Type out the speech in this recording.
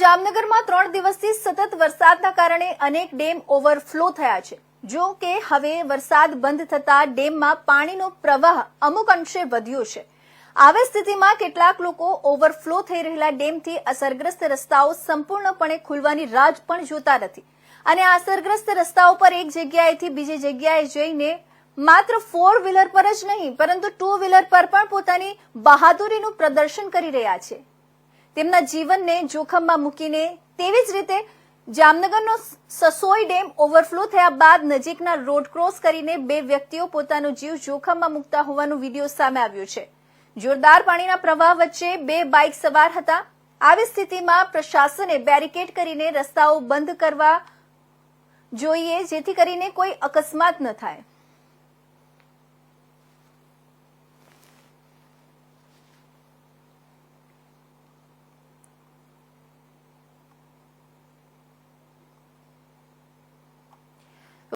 જામનગરમાં ત્રણ દિવસથી સતત વરસાદના કારણે અનેક ડેમ ઓવરફ્લો થયા છે. જો કે હવે વરસાદ બંધ થતા ડેમમાં પાણીનો પ્રવાહ અમુક અંશે વધ્યો છે. આવી સ્થિતિમાં કેટલાક લોકો ઓવરફ્લો થઈ રહેલા ડેમથી અસરગ્રસ્ત રસ્તાઓ સંપૂર્ણપણે ખુલવાની રાહ પણ જોતા નથી. અને આ અસરગ્રસ્ત રસ્તાઓ પર એક જગ્યાએથી બીજી જગ્યાએ જઈને માત્ર ફોર વ્હીલર પર જ નહીં, પરંતુ ટુ વ્હીલર પર પણ પોતાની બહાદુરીનું પ્રદર્શન કરી રહ્યા છે. તેમના જીવનને જોખમમાં મૂકીને તેવી જ રીતે જામનગરનો સસોઈ ડેમ ઓવરફ્લો થયા બાદ નજીકના રોડ ક્રોસ કરીને બે વ્યક્તિઓ પોતાનો જીવ જોખમમાં મૂકતા હોવાનું વીડિયો સામે આવ્યો છે. જોરદાર પાણીના પ્રવાહ વચ્ચે બે બાઇક સવાર હતા. આવી સ્થિતિમાં પ્રશાસને બેરિકેડ કરીને રસ્તાઓ બંધ કરવા જોઈએ, જેથી કરીને કોઈ અકસ્માત ન થાય.